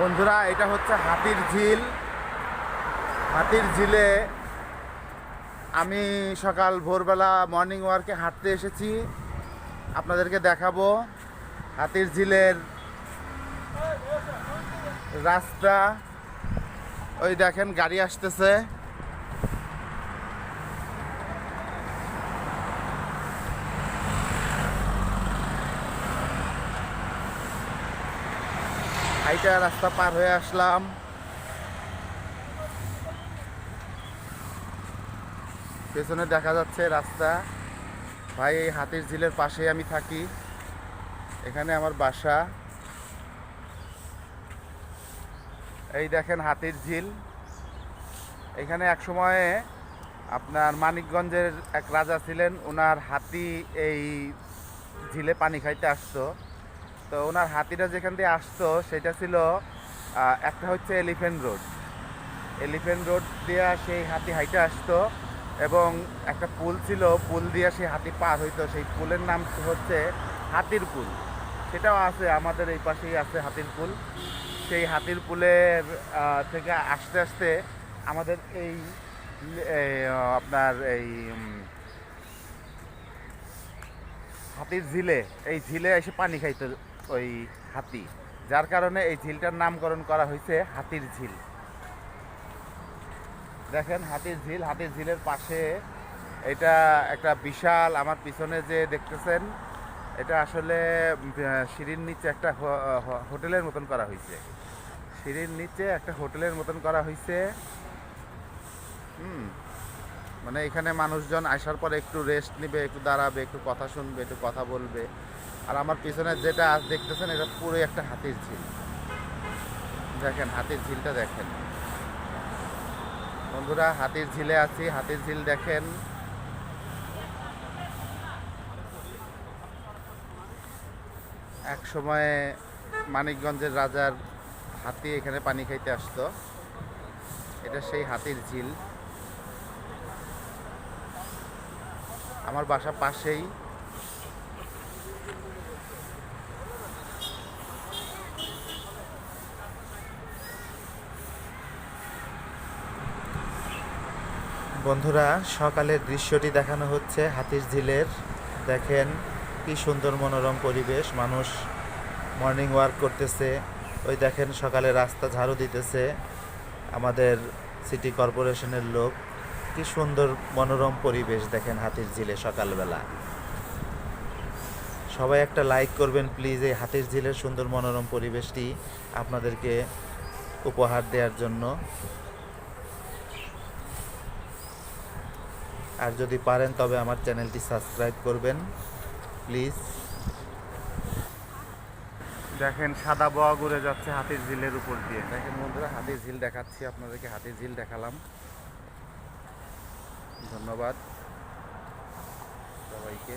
বন্ধুরা, এটা হচ্ছে হাতির ঝিল। হাতির ঝিলে আমি সকাল ভোরবেলা মর্নিং ওয়ার্কে হাঁটতে এসেছি। আপনাদেরকে দেখাবো হাতির ঝিলের রাস্তা। ওই দেখেন, গাড়ি আসতেছে। হাইটা রাস্তা পার হয়ে আসলাম। পেছনে দেখা যাচ্ছে রাস্তা। ভাই, এই হাতির ঝিলের পাশে আমি থাকি। এখানে আমার বাসা। এই দেখেন হাতির ঝিল। এখানে এক সময়ে আপনার মানিকগঞ্জের এক রাজা ছিলেন। ওনার হাতি এই ঝিলে পানি খাইতে আসতো। তো ওনার হাতিটা যেখান দিয়ে আসতো, সেটা ছিল একটা হচ্ছে এলিফেন্ট রোড এলিফেন্ট রোড দিয়ে সেই হাতি হাইটে আসতো এবং একটা পুল ছিল, পুল দিয়ে সেই হাতি পার হইতো। সেই পুলের নাম হচ্ছে হাতির পুল। সেটাও আছে, আমাদের এই পাশেই আছে হাতির পুল। সেই হাতির পুলের থেকে আসতে আসতে আমাদের এই আপনার এই হাতির ঝিলে, এই ঝিলে এসে পানি খাইতো। ওই হাতি, যার কারণে এই ঝিলটার নামকরণ করা হয়েছে হাতির ঝিল। দেখেন হাতির ঝিল, হাতির ঝিলের পাশে এটা একটা বিশাল, আমার পিছনে যে দেখতেছেন, এটা আসলে সিঁড়ির নিচে একটা হোটেলের মতন করা হয়েছে। সিঁড়ির নিচে একটা হোটেলের মতন করা হয়েছে। হুম। মানে এখানে মানুষজন আসার পরে একটু রেস্ট নিবে, একটু দাঁড়াবে, একটু কথা শুনবে, একটু কথা বলবে। আর আমার পিছনে যেটা আজ দেখতেছেন, এটা পুরো একটা হাতির ঝিল। দেখেন, হাতির ঝিলটা দেখেন। বন্ধুরা, হাতির ঝিলে আছি, হাতির ঝিল দেখেন। এক সময়ে মানিকগঞ্জের রাজার হাতি এখানে পানি খাইতে আসতো। এটা সেই হাতির ঝিল। আমার বাসা পাশেই। বন্ধুরা, সকালের দৃশ্যটি দেখানো হচ্ছে হাতির ঝিলের। দেখেন কি সুন্দর মনোরম পরিবেশ, মানুষ মর্নিং ওয়ার্ক করতেছে। ওই দেখেন সকালে রাস্তা ঝাড়ু দিতেছে আমাদের সিটি কর্পোরেশনের লোক। কি সুন্দর মনোরম পরিবেশ দেখেন হাতির ঝিলে সকালবেলা। সবাই একটা লাইক করবেন প্লিজ এই হাতির ঝিলের সুন্দর মনোরম পরিবেশটি আপনাদেরকে উপহার দেওয়ার জন্য। আর যদি পারেন তবে আমার চ্যানেলটি সাবস্ক্রাইব করবেন প্লিজ দেখেন সাদা বয়া ঘুরে যাচ্ছে হাতির ঝিলের উপর দিয়ে। দেখেন বন্ধুরা হাতির ঝিল দেখাচ্ছি আপনাদেরকে হাতির ঝিল দেখালাম। ধন্যবাদ সবাইকে